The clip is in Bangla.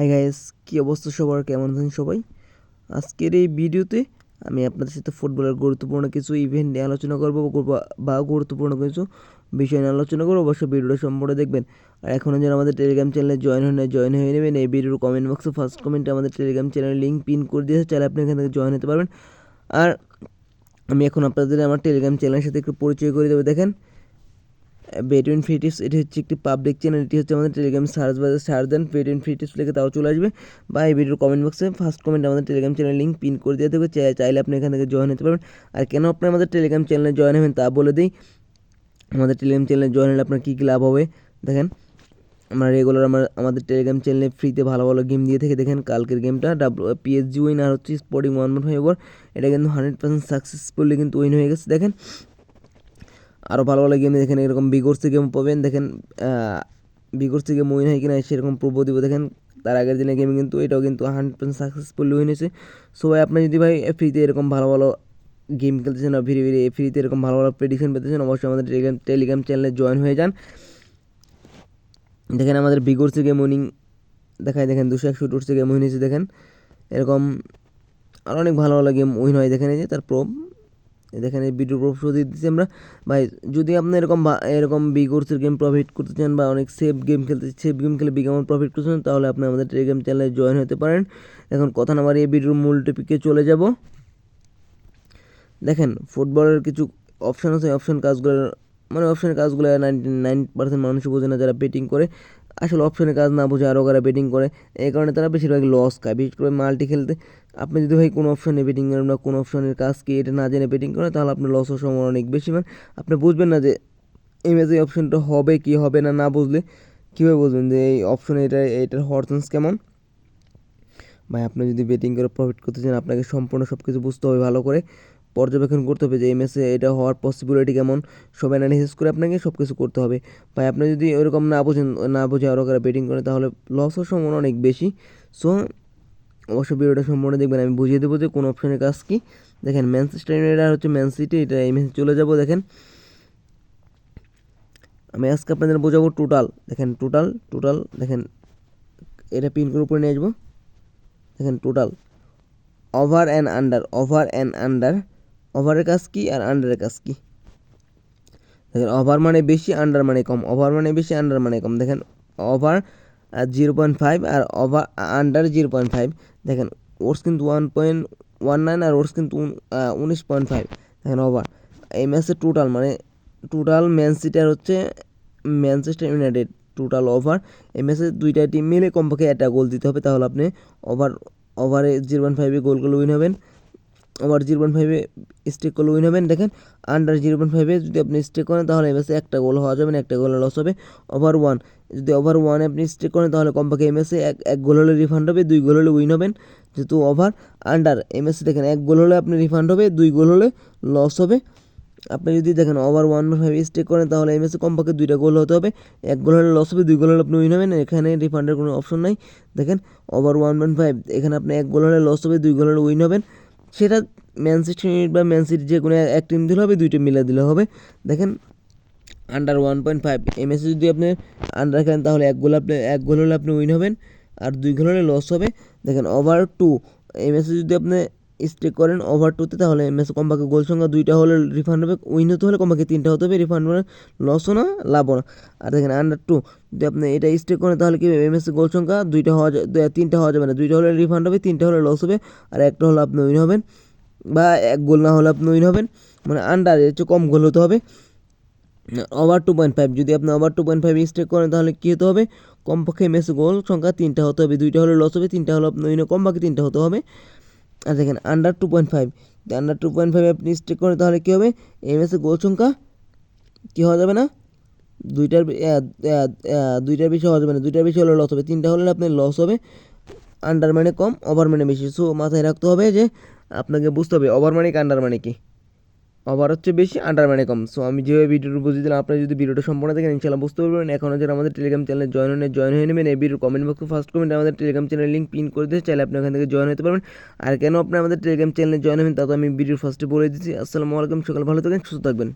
হাই গাইস কী অবস্থা সবার? কেমন আছেন সবাই? আজকের এই ভিডিওতে আমি আপনাদের সাথে ফুটবলের গুরুত্বপূর্ণ কিছু ইভেন্ট নিয়ে আলোচনা করব বা- গুরুত্বপূর্ণ কিছু বিষয় নিয়ে আলোচনা করব। অবশ্যই ভিডিওটা সম্পূর্ণ দেখবেন। আর এখনও যারা আমাদের টেলিগ্রাম চ্যানেলে জয়েন হয়ে জয়েন হয়ে নেবেন। এই ভিডিওর কমেন্ট বক্সে ফার্স্ট কমেন্টে আমাদের টেলিগ্রাম চ্যানেলের লিঙ্ক পিন করে দিয়েছে চাইলে আপনি এখান থেকে জয়েন হতে পারবেন। আর আমি এখন আপনাদের আমার টেলিগ্রাম চ্যানেলের সাথে একটু পরিচয় করে দেবো। দেখেন বেটুইন ফ্রি টিপস এটি হচ্ছে একটি পাবলিক চ্যানেল এটি হচ্ছে আমাদের টেলিগ্রাম সার্চ বাজে সার্চ দেন বেটুইন ফ্রি টিপস লিখে তাও চলে আসবে। বা এই ভিডিওর কমেন্ট বক্সে ফার্স্ট কমেন্ট আমাদের টেলিগ্রাম চ্যানেল লিঙ্ক পিন করে দিয়ে দেবে চাইলে আপনি এখান থেকে জয়েন হতে পারবেন। আর কেন আপনি আমাদের টেলিগ্রাম চ্যানেলে জয়েন হবেন তা বলে দিই। আমাদের টেলিগ্রাম চ্যানেলে জয়েন হলে আপনার কী কী লাভ হবে? দেখেন, আমরা রেগুলার আমার আমাদের টেলিগ্রাম চ্যানেলে ফ্রিতে ভালো ভালো গেম দিয়ে থেকে। দেখেন, কালকের গেমটা ডাব্লু পিএসজি উইন আর হচ্ছে স্পোর্টিং ওয়ান ওয়ান ফাইভ এটা কিন্তু হান্ড্রেড পার্সেন্ট সাকসেসফুলি কিন্তু উইন হয়ে গেছে। দেখেন আরও ভালো ভালো গেম দেখেন, এরকম বিগোর্সি গেম পাবেন, দেখেন বিগোর্সি গেম উইন হয় কিনা, সেরকম প্রভু দিব। দেখেন, তার আগের দিনে গেম কিন্তু এটাও কিন্তু হান্ড্রেড পার্সেন্ট সাকসেসফুলি উইন হয়েছে। সো ভাই, আপনি যদি ভাই ফ্রিতে এরকম ভালো ভালো গেম খেলতেছেন বা ফ্রি ফ্রি ফ্রিতে এরকম ভালো ভালো প্রেডিকশন পেতেছেন, অবশ্যই আমাদের টেলিগ্রাম টেলিগ্রাম চ্যানেলে জয়েন হয়ে যান। দেখেন, আমাদের বিগোর্সি গেম উইনিং দেখায়, দেখেন, দুশো একশো টুর্সি গেম উইন হয়েছে, দেখেন। এরকম আরও অনেক ভালো ভালো গেম উইন হয়, দেখেন এই যে, তার প্রো দেখেন এই ভিডিও প্রুফ দিয়ে দিচ্ছি আমরা। ভাই, যদি আপনি এরকম এরকম বি কোর্সের গেম প্রফিট করতে চান বা অনেক সেফ গেম খেলতে সেফ গেম খেলে বিগ অ্যামাউন্ট প্রফিট করতে চান, তাহলে আপনি আমাদের টেলিগ্রাম চ্যানেলে জয়েন হতে পারেন। এখন কথা না বাড়িয়ে ভিডিওর মূল টপিকে চলে যাব। দেখেন ফুটবলের কিছু অপশান আছে অপশান কাজগুলো মানে অপশানের কাজগুলো নাইনটি নাইন পার্সেন্ট মানুষ বোঝে না, যারা বেটিং করে। আসলে অপশানের কাজ না বুঝে আরও কারা বেটিং করে। এই কারণে তারা বেশিরভাগ লস খায়। বিশেষ করে মাল্টি খেলতে আপনি যদি ভাই কোনো অপশানে বেটিং করেন বা কোনো অপশানের কাজ কি এটা না জেনে বেটিং করেন, তাহলে আপনার লস হওয়ার সম্ভাবনা অনেক বেশি। মানে আপনি বুঝবেন না যে এই ম্যাচে এই অপশানটা হবে কি হবে না না বুঝলে কীভাবে বুঝবেন যে এই অপশানে এটা, এটার হওয়ার চান্স কেমন? ভাই, আপনি যদি বেটিং করে প্রফিট করতে চান, আপনাকে সম্পূর্ণ সব কিছু বুঝতে হবে ভালো করে। পর্যবেক্ষণ করতে হবে যে ম্যাচে এটা হওয়ার পসিবিলিটি কেমন। সব অ্যানালিসিস করে আপনাকে সব কিছু করতে হবে। ভাই, আপনি যদি ওরকম না বোঝেন, না বুঝে আরও কারা বেটিং করেন তাহলে লস হওয়ার সম্ভাবনা অনেক বেশি। সো অবশ্য ভিডিওটা সম্পূর্ণ দেখবেন। আমি বুঝিয়ে দেবো যে কোন অপশনের কাজ কি। দেখেন ম্যানচেস্টার ইউনাইটেড হচ্ছে ম্যান সিটি এটা ম্যাচে চলে যাব, দেখেন। আমি আজকে আপনাদের বোঝাবো টোটাল দেখেন টোটাল টোটাল দেখেন, এটা পিন করে উপরে নিয়ে আসব। দেখেন total over and under over and under ওভারের কাজ কী আর আন্ডারের কাজ কী? দেখেন ওভার মানে বেশি আন্ডার মানে কম। ওভার মানে বেশি আন্ডার মানে কম। দেখেন ওভার জিরো পয়েন্ট ফাইভ আর over under zero point five দেখেন ওর্স কিন্তু ওয়ান পয়েন্ট ওয়ান নাইন আর ওর্স কিন্তু উনিশ পয়েন্ট ফাইভ দেখেন ওভার এই ম্যাচে টোটাল মানে টোটাল ম্যান সিটার হচ্ছে ম্যানচেস্টার ইউনাইটেড টোটাল ওভার এই ম্যাচে দুইটা টিম মিলে কমপক্ষে একটা গোল দিতে হবে। তাহলে আপনি ওভার ওভারে জিরো পয়েন্ট ফাইভে গোলগুলো উইন হবেন। ওভার জিরো পয়েন্ট ফাইভে স্টেক করলে উইন হবেন। দেখেন আন্ডার জিরো পয়েন্ট ফাইভে যদি আপনি স্টেক করেন, তাহলে ম্যাচে একটা গোল হওয়া যাবে না, একটা গোলে লস হবে। ওভার ওয়ান যদি ওভার ওয়ানে আপনি স্টেক করেন, তাহলে কমপক্ষে ম্যাচে এক এক গোল হলে রিফান্ড হবে, দুই গোল হলে উইন হবেন। যেহেতু ওভার আন্ডার ম্যাচে দেখেন, এক গোল হলে আপনি রিফান্ড হবে, দুই গোল হলে লস হবে। আপনি যদি দেখেন ওভার ওয়ান ফাইভ স্টেক করেন, তাহলে ম্যাচে কমপক্ষে দুইটা গোল হতে হবে। এক গোল হলে লস হবে, দুই গোল হলে আপনি উইন হবেন, এখানে রিফান্ডের কোনো অপশন নাই। দেখেন ওভার ওয়ান পয়েন্ট ফাইভ এখানে আপনি এক গোল হলে লস হবে, দুই গোল হলে উইন হবেন। সেটা ম্যান সিটি বা ম্যান সিটি যে কোনো এক টিম দিলে হবে দুইটা মিলে দিলে হবে। দেখেন আন্ডার ওয়ান পয়েন্ট ফাইভ এম এসে যদি আপনি আন্ডার খেলেন, তাহলে এক গোল আপনি, এক গোল হলে আপনি উইন হবেন, আর দুই গোল হলে লস হবে। দেখেন ওভার টু এম এসে যদি আপনি স্টেক করেন ওভার টুতে তাহলে ম্যাচে কমপক্ষে গোল সংখ্যা দুইটা হলে রিফান্ড হবে উইন হতে হলে কমপক্ষে তিনটা হতে হবে রিফান্ড মানে লসও না লাভও না। আর দেখেন আন্ডার টু যদি আপনি এটা স্টেক করেন, তাহলে কি ম্যাচে গোল সংখ্যা দুইটা হওয়া তিনটা হওয়া যাবে না, দুইটা হলে রিফান্ড হবে, তিনটা হলে লস হবে, আর একটা হলে আপনি উইন হবেন, বা এক গোল না হলে আপনি উইন হবেন মানে আন্ডার এর কম গোল হতে হবে। ওভার টু পয়েন্ট ফাইভ যদি আপনি over two point five stake করেন, তাহলে কী হতে হবে? কমপক্ষে ম্যাচে গোল সংখ্যা তিনটা হতে হবে, দুইটা হলে লস হবে, তিনটা হলে আপনি উইনে কম বাকি তিনটা হতে হবে। আর দেখেন under two point five under two point five আপনি স্টেক করেন তাহলে কী হবে? এম ম্যাচে গোল সংখ্যা কী হওয়া যাবে না? দুইটার দুইটার বেশি হওয়া যাবে না। দুইটার বেশি হলে লস হবে। তিনটা হলে আপনার লস হবে। আন্ডার মানে কম ওভার মানে বেশি। সো মাথায় রাখতে হবে যে আপনাকে বুঝতে হবে ওভার মানে কি আন্ডার মানে কি। ওভার হচ্ছে বেশি আন্ডার মানে কম। সো আমি যেভাবে ভিডিওটা বুঝিয়ে দিলাম আপনি যদি ভিডিওটা সম্পূর্ণ দেখেন ইনশাল্লাহ বুঝতে পারবেন। এখনও যারা আমাদের টেলিগ্রাম চ্যানেলে জয়েন হয়ে জয়েন হয়ে নেবেন। এই ভিডিওর কমেন্ট বক্সে ফার্স্ট কমেন্ট আমাদের টেলিগ্রাম চ্যানেলের লিঙ্ক পিন করে দিতে চাইলে আপনি ওখান থেকে জয়েন হতে পারবেন। আর কেন আপনি আমাদের টেলিগ্রাম চ্যানেলে জয়েন হবেন, তা তো আমি ভিডিওর ফার্স্টে বলে দিচ্ছি আসসালামু আলাইকুম, সকাল ভালো থাকেন, সুস্থ থাকবেন।